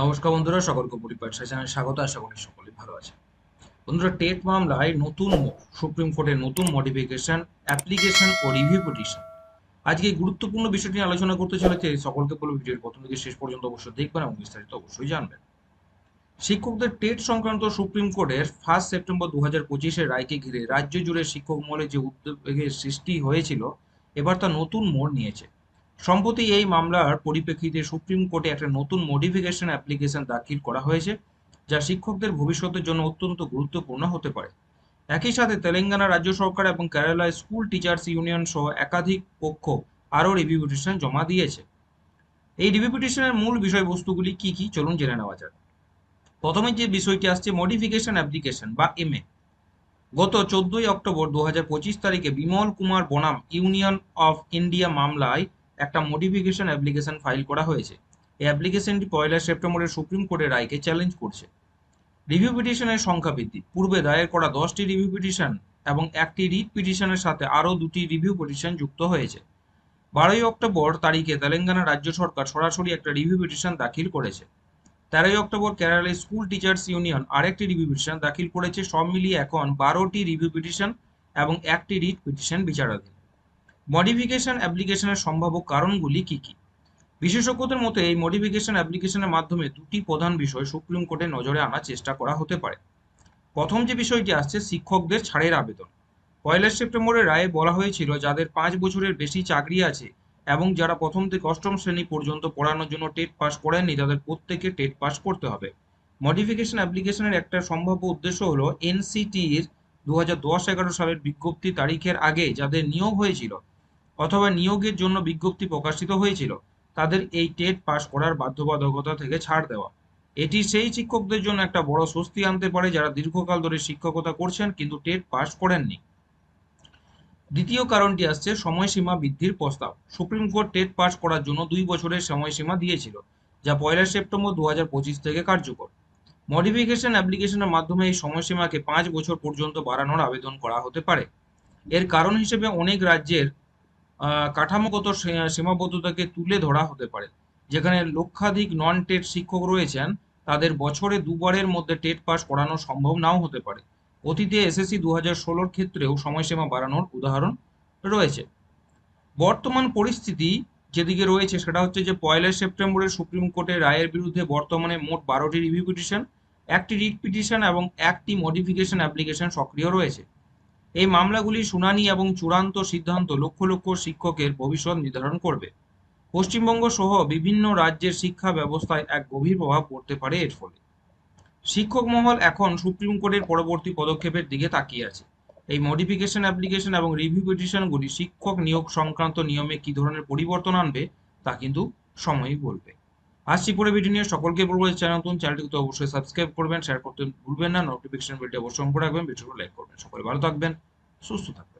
নমস্কার বন্ধুরা, সকলকে পরিবার চ্যানেলে স্বাগত, আশা করি সকলে ভালো আছে বন্ধুরা, টেট মামলায় নতুন সুপ্রিম কোর্টের নতুন মডিফিকেশন অ্যাপ্লিকেশন ও রিভিউ পিটিশন আজকে গুরুত্বপূর্ণ বিষয়টি নিয়ে আলোচনা করতে চলেছে, সকলকে বলব ভিডিওর প্রথম থেকে শেষ পর্যন্ত অবশ্যই দেখবেন এবং বিস্তারিত অবশ্যই জানবেন। শিক্ষকদের টেট সংক্রান্ত সুপ্রিম কোর্টের ফার্স্ট সেপ্টেম্বর দু হাজার পঁচিশের রায়কে ঘিরে রাজ্য জুড়ে শিক্ষক মহলে যে উদ্বেগের সৃষ্টি হয়েছিল, এবার তা নতুন মোড় নিয়েছে। সম্প্রতি এই মামলার পরিপ্রেক্ষিতে সুপ্রিম কোর্টে একটা নতুন মডিফিকেশন অ্যাপ্লিকেশন দাখিল করা হয়েছে, যা শিক্ষকদের ভবিষ্যতের জন্য অত্যন্ত গুরুত্বপূর্ণ হতে পারে। একই সাথে তেলেঙ্গানা রাজ্য সরকার এবং কেরালায় স্কুল টিচার্স ইউনিয়ন সহ একাধিক পক্ষ আরও রিভিউ জমা দিয়েছে। এই রিভিউ মূল বিষয়বস্তুগুলি কি কি? চলুন জেনে নেওয়া যাক। প্রথমে যে বিষয়টি আসছে মডিফিকেশন অ্যাপ্লিকেশন বা এমএ গত চোদ্দই অক্টোবর দু হাজার পঁচিশ তারিখে বিমল কুমার বনাম ইউনিয়ন অফ ইন্ডিয়া মামলায় একটা মডিফিকেশন অ্যাপ্লিকেশন ফাইল করা হয়েছে। এই অ্যাপ্লিকেশনটি পয়লা সেপ্টেম্বরের সুপ্রিম কোর্টের রায়কে চ্যালেঞ্জ করছে। রিভিউ পিটিশনের সংখ্যা বৃদ্ধি। পূর্বে দায়ের করা দশটি রিভিউ পিটিশন এবং একটি রিট পিটিশনের সাথে আরও দুটি রিভিউ পিটিশন যুক্ত হয়েছে। বারোই অক্টোবর তারিখে তেলেঙ্গানা রাজ্য সরকার সরাসরি একটা রিভিউ পিটিশন দাখিল করেছে। তেরোই অক্টোবর কেরালায় স্কুল টিচার্স ইউনিয়ন আরেকটি রিভিউ পিটিশন দাখিল করেছে। সব মিলিয়ে এখন বারোটি রিভিউ পিটিশন এবং একটি রিট পিটিশন বিচারাধীন। মডিফিকেশন অ্যাপ্লিকেশনের সম্ভাব্য কারণগুলি কি কি? বিশেষজ্ঞদের মতে, এই মডিফিকেশন অ্যাপ্লিকেশনের মাধ্যমে দুটি প্রধান বিষয় সুপ্রিম কোর্টের নজরে আনার চেষ্টা করা হতে পারে। প্রথম যে বিষয়টি আসছে, শিক্ষকদের ছাড়ের আবেদন। পয়লা সেপ্টেম্বরের রায়ে বলা হয়েছিল, যাদের পাঁচ বছরের বেশি চাকরি আছে এবং যারা প্রথম থেকে অষ্টম শ্রেণি পর্যন্ত পড়ানোর জন্য টেট পাস করেননি, তাদের প্রত্যেকে টেট পাস করতে হবে। মডিফিকেশন অ্যাপ্লিকেশনের একটা সম্ভাব্য উদ্দেশ্য হলো, এনসিটির দু হাজার দশ এগারো সালের বিজ্ঞপ্তি তারিখের আগে যাদের নিয়োগ হয়েছিল অথবা নিয়োগের জন্য বিজ্ঞপ্তি প্রকাশিত হয়েছিল, তাদের এই টেট পাস করার বাধ্যবাধকতা থেকে ছাড় দেওয়া। এটি সেই শিক্ষকদের জন্য একটা বড় স্বস্তি আনতে পারে যারা দীর্ঘকাল ধরে শিক্ষকতা করছেন কিন্তু টেট পাস করেননি। দ্বিতীয় কারণটি আসছে সময়সীমা বৃদ্ধির প্রস্তাব। সুপ্রিম কোর্ট টেট পাস করার জন্য দুই বছরের সময়সীমা দিয়েছিল, যা পয়লা সেপ্টেম্বর দু হাজার পঁচিশ থেকে কার্যকর। মডিফিকেশন অ্যাপ্লিকেশনের মাধ্যমে এই সময়সীমাকে পাঁচ বছর পর্যন্ত বাড়ানোর আবেদন করা হতে পারে। এর কারণ হিসেবে অনেক রাজ্যের কাঠামোগত সীমাবদ্ধতাকে তুলে ধরা হতে পারে। যেখানে লক্ষাধিক নন টেট শিক্ষক রয়েছেন, তাদের বছরে দুবারের মধ্যে টেট পাস করানো সম্ভব নাও হতে পারে। অতীতে এসএসসি দু হাজার ষোলোর ক্ষেত্রেও সময়সীমা বাড়ানোর উদাহরণ রয়েছে। বর্তমান পরিস্থিতি যেদিকে রয়েছে, সেটা হচ্ছে যে পয়লা সেপ্টেম্বরের সুপ্রিম কোর্টের রায়ের বিরুদ্ধে বর্তমানে মোট বারোটি রিভিউ পিটিশন একটি রিট পিটিশন এবং একটি মডিফিকেশন অ্যাপ্লিকেশন সক্রিয় রয়েছে। এই মামলাগুলি শুনানি এবং চূড়ান্ত সিদ্ধান্ত লক্ষ লক্ষ শিক্ষকের ভবিষ্যৎ নির্ধারণ করবে। পশ্চিমবঙ্গ সহ বিভিন্ন রাজ্যের শিক্ষা ব্যবস্থায় এক গভীর প্রভাব পড়তে পারে এর ফলে। শিক্ষক মহল এখন সুপ্রিম কোর্টের পরবর্তী পদক্ষেপের দিকে তাকিয়ে আছে। এই মডিফিকেশন অ্যাপ্লিকেশন এবং রিভিউ পিটিশনগুলি শিক্ষক নিয়োগ সংক্রান্ত নিয়মে কি ধরনের পরিবর্তন আনবে তা কিন্তু সময়ই বলবে। আসছি পরে ভিডিও নিয়ে। সকলকে বলব চ্যানেল নতুন চ্যানেলটিকে তো অবশ্যই সাবস্ক্রাইব করবেন শেয়ার করতে ভুলবেন না। নোটিফিকেশন বেলটি অবশ্যই করে রাখবেন ভিডিওটি লাইক করবেন। সকলে ভালো থাকবেন, সুস্থ থাকবেন।